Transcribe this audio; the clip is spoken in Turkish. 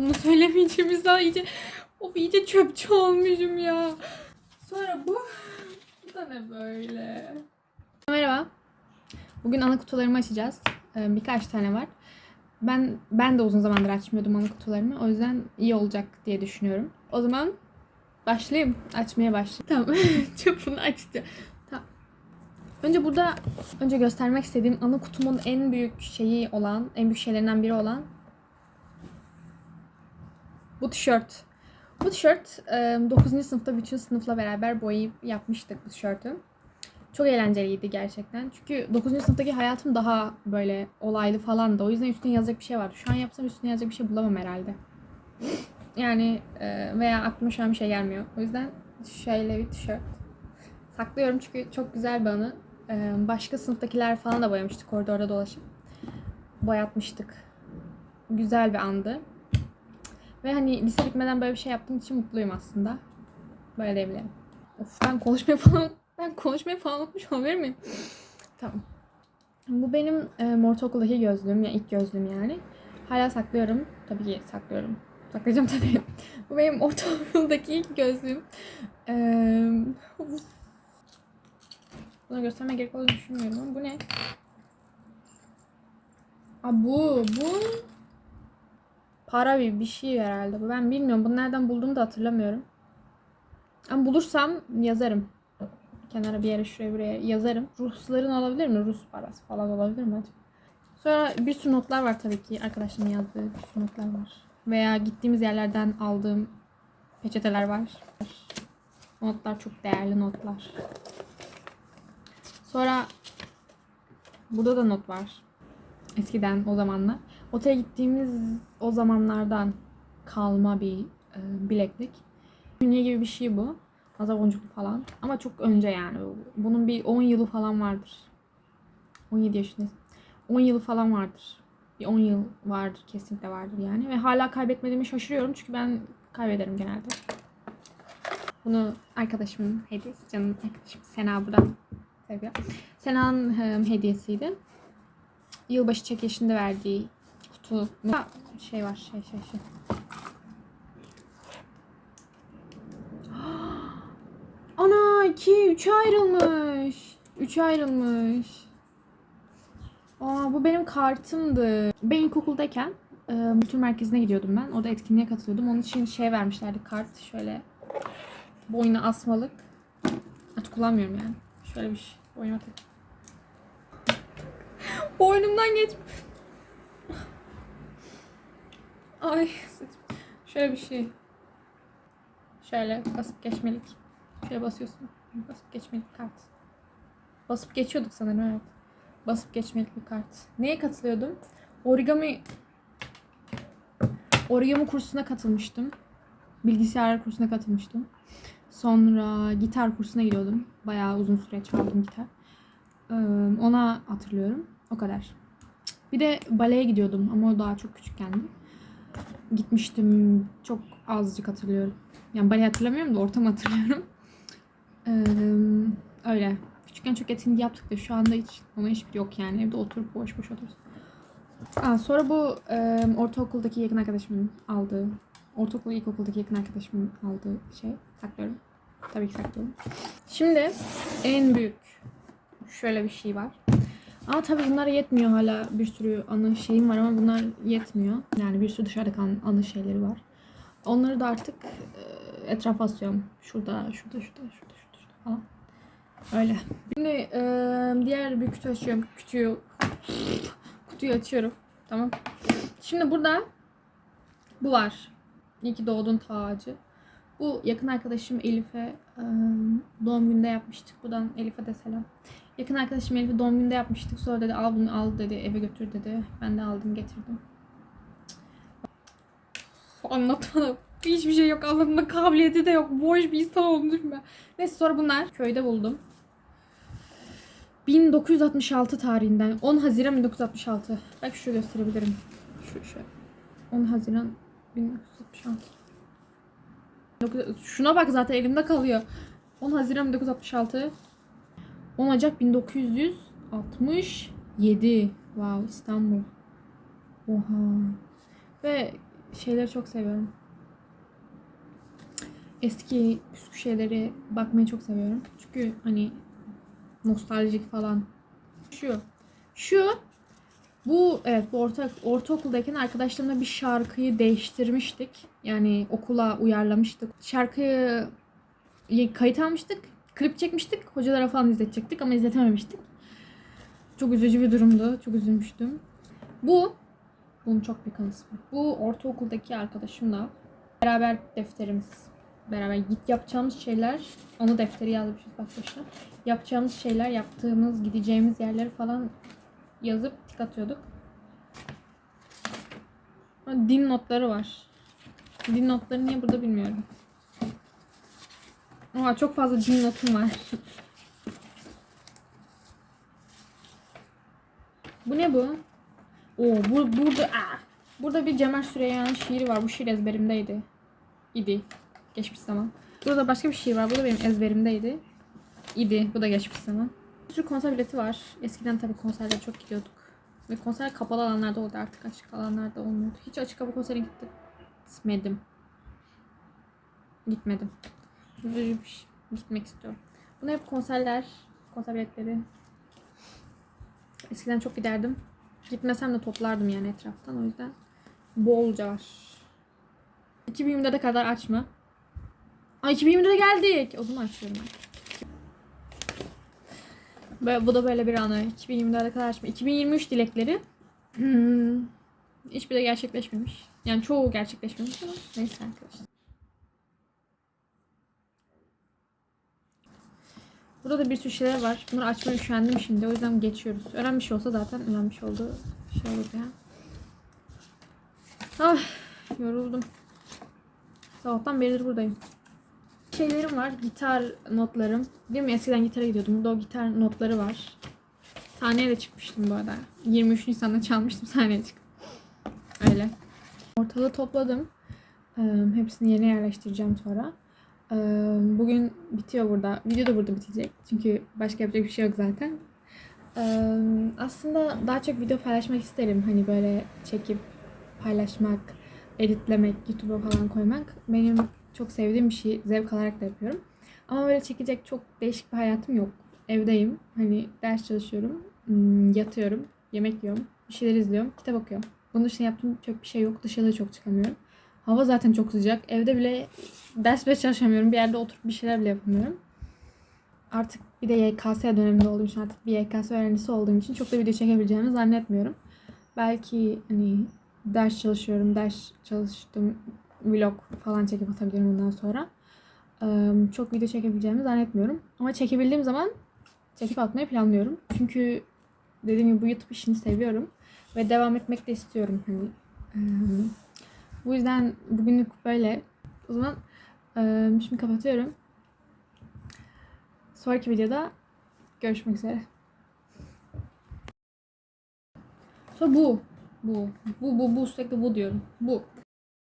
Bunu söylemeyeceğimiz daha iyice of iyice çöpçü olmuşum ya. Sonra bu bu da ne böyle? Merhaba. Bugün ana kutularımı açacağız. Ee, birkaç tane var. Ben ben de uzun zamandır açmıyordum ana kutularımı. O yüzden iyi olacak diye düşünüyorum. O zaman başlayayım. Açmaya başlayayım. Tamam. Çöpünü açtı. Önce burada önce göstermek istediğim ana kutumun en büyük şeyi olan, en büyük şeylerinden biri olan bu tişört. Bu tişört 9. sınıfta bütün sınıfla beraber boyayıp yapmıştık bu tişörtü. Çok eğlenceliydi gerçekten. Çünkü 9. sınıftaki hayatım daha böyle olaylı falan da. O yüzden üstüne yazacak bir şey vardı. Şu an yapsam üstüne yazacak bir şey bulamam herhalde. Yani veya aklıma şu an bir şey gelmiyor. O yüzden şöyle bir tişört. Saklıyorum çünkü çok güzel bir anı. Başka sınıftakiler falan da boyamıştık orada dolaşıp. Boyatmıştık. Güzel bir andı. Ve hani lise bitmeden böyle bir şey yaptığım için mutluyum aslında. Böyle diyebilirim. Of ben konuşmayı falan ben konuşmayı falan unutmuş olabilir miyim? Tamam. Bu benim e, ortaokuldaki gözlüğüm. Ya ilk gözlüğüm yani. Hala saklıyorum. Tabii ki saklıyorum. Saklayacağım tabii. Bu benim ortaokuldaki ilk gözlüğüm. Ee. Bunu göstermeye gerek olduğunu düşünmüyorum bu ne? Aa, bu, bu para bir, bir şey herhalde. Ben bilmiyorum. Bunu nereden bulduğumu da hatırlamıyorum. Ama bulursam yazarım. Kenara bir yere şuraya buraya yazarım. Rusların olabilir mi? Rus parası falan olabilir mi acaba? Sonra bir sürü notlar var tabii ki. Arkadaşlarımın yazdığı bir sürü notlar var. Veya gittiğimiz yerlerden aldığım peçeteler var. Notlar çok değerli notlar. Sonra burada da not var. Eskiden o zamanlar. Otele gittiğimiz o zamanlardan kalma bir e, bileklik. Hünye gibi bir şey bu. Nazar boncuklu falan. Ama çok önce yani. Bunun bir 10 yılı falan vardır. 17 yaşındayım. 10 yılı falan vardır. Bir 10 yıl vardır. Kesinlikle vardır yani. Ve hala kaybetmediğimi şaşırıyorum. Çünkü ben kaybederim genelde. Bunu arkadaşımın hediyesi. Canım arkadaşım Sena buradan seviyor. Sena'nın hediyesiydi. Yılbaşı çekilişinde verdiği Ha, şey var şey şey şey. Ana 2 3'e ayrılmış. 3'e ayrılmış. Aa bu benim kartımdı. Ben ilkokuldayken e, kültür merkezine gidiyordum ben. Orada etkinliğe katılıyordum. Onun için şey vermişlerdi kart şöyle boyuna asmalık. Artık kullanmıyorum yani. Şöyle bir şey. Boynuma tak. Boynumdan geç. Ay. Şöyle bir şey. Şöyle basıp geçmelik. Şöyle basıyorsun. Basıp geçmelik kart. Basıp geçiyorduk sanırım evet. Basıp geçmelik bir kart. Neye katılıyordum? Origami Origami kursuna katılmıştım. Bilgisayar kursuna katılmıştım. Sonra gitar kursuna gidiyordum. Bayağı uzun süre çaldım gitar. Ee, ona hatırlıyorum. O kadar. Bir de baleye gidiyordum ama o daha çok küçükkendi. Gitmiştim. Çok azıcık hatırlıyorum. Yani bale hatırlamıyorum da ortamı hatırlıyorum. Ee, öyle. Küçükken çok etkinlik yaptık da şu anda hiç ona hiçbir yok yani. Evde oturup boş boş oturuyoruz. Aa, sonra bu e, ortaokuldaki yakın arkadaşımın aldığı, ortaokul ilkokuldaki yakın arkadaşımın aldığı şey saklıyorum. Tabii ki saklıyorum. Şimdi en büyük şöyle bir şey var. Ama tabii bunlar yetmiyor hala. Bir sürü anı şeyim var ama bunlar yetmiyor. Yani bir sürü dışarıda kalan anı şeyleri var. Onları da artık e, etrafa asıyorum. Şurada, şurada, şurada, şurada, şurada, şurada falan. Öyle. Şimdi e, diğer bir kutu açıyorum. Kutuyu kutuyu açıyorum. Tamam. Şimdi burada bu var. İyi ki doğdun tacı. Bu yakın arkadaşım Elif'e e, doğum gününde yapmıştık. Buradan Elif'e de selam. Yakın arkadaşım Elif'e doğum gününde yapmıştık. Sonra dedi al bunu al dedi eve götür dedi. Ben de aldım getirdim. Anlatmadım. Hiçbir şey yok. Anlatma kabiliyeti de yok. Boş bir insan olmuşum ben. Neyse sonra bunlar köyde buldum. 1966 tarihinden. 10 Haziran 1966. Belki şu gösterebilirim. Şu şu. 10 Haziran 1966. Şuna bak zaten elimde kalıyor. 10 Haziran 1966. 10 Ocak 1967. Wow İstanbul. Oha. Ve şeyleri çok seviyorum. Eski püskü şeyleri bakmayı çok seviyorum. Çünkü hani nostaljik falan. Şu. Şu bu evet bu orta, ortaokuldayken arkadaşlarımla bir şarkıyı değiştirmiştik. Yani okula uyarlamıştık. Şarkıyı kayıt almıştık. Klip çekmiştik. Hocalara falan izletecektik ama izletememiştik. Çok üzücü bir durumdu. Çok üzülmüştüm. Bu bunun çok bir kanısı. Bu ortaokuldaki arkadaşımla beraber defterimiz. Beraber git yapacağımız şeyler. Onu defteri yazmışız bak başta. Yapacağımız şeyler, yaptığımız, gideceğimiz yerleri falan yazıp tik atıyorduk. Din notları var. Din notları niye burada bilmiyorum. Oha çok fazla din notum var. bu ne bu? Oo bu burada aa, burada bir Cemal Süreyya'nın şiiri var. Bu şiir ezberimdeydi. İdi. Geçmiş zaman. Burada başka bir şiir var. Bu da benim ezberimdeydi. İdi. Bu da geçmiş zaman. Bir sürü konser bileti var. Eskiden tabii konserlere çok gidiyorduk. Ve konser kapalı alanlarda oldu artık açık alanlarda olmuyordu. Hiç açık hava konsere gitmedim. Gitmedim. Üzücü bir şey. Gitmek istiyorum. Bunu hep konserler, konser biletleri. Eskiden çok giderdim. Gitmesem de toplardım yani etraftan o yüzden. Bolca var. 2024'e kadar açma. Ay 2024'e geldik. O zaman açıyorum ben. Bu da böyle bir anı. 2024'e kadar açma. 2023 dilekleri. Hmm. Hiçbiri de gerçekleşmemiş. Yani çoğu gerçekleşmemiş ama neyse arkadaşlar. Burada da bir sürü şeyler var. Bunları açmaya üşendim şimdi. O yüzden geçiyoruz. Öğrenmiş olsa zaten öğrenmiş olduğu şey olur ya. Ah yoruldum. Sabahtan beridir buradayım. Şeylerim var. Gitar notlarım. Değil mi? Eskiden gitara gidiyordum. Burada o gitar notları var. Sahneye de çıkmıştım bu arada. 23 Nisan'da çalmıştım sahneye çıktım. Öyle. Ortalığı topladım. Ee, hepsini yerine yerleştireceğim sonra. Bugün bitiyor burada. Video da burada bitecek. Çünkü başka yapacak bir şey yok zaten. Aslında daha çok video paylaşmak isterim. Hani böyle çekip paylaşmak, editlemek, YouTube'a falan koymak benim çok sevdiğim bir şey. Zevk alarak da yapıyorum. Ama böyle çekecek çok değişik bir hayatım yok. Evdeyim. Hani ders çalışıyorum. hmm, Yatıyorum. Yemek yiyorum. Bir şeyler izliyorum. Kitap okuyorum. Bunun dışında yaptığım çok bir şey yok. Dışarıda çok çıkamıyorum. Hava zaten çok sıcak. Evde bile ders bile çalışamıyorum. Bir yerde oturup bir şeyler bile yapamıyorum. Artık bir de YKS döneminde olduğum için artık bir YKS öğrencisi olduğum için çok da video çekebileceğimi zannetmiyorum. Belki hani ders çalışıyorum, ders çalıştım, vlog falan çekip atabilirim bundan sonra. Ee, Çok video çekebileceğimi zannetmiyorum. Ama çekebildiğim zaman çekip atmayı planlıyorum. Çünkü dediğim gibi bu YouTube işini seviyorum. Ve devam etmek de istiyorum. Hani, ee, bu yüzden bugünlük böyle. O zaman ee, şimdi kapatıyorum. Sonraki videoda görüşmek üzere. Sonra bu. Bu. Bu, bu, bu. Sürekli bu diyorum. Bu.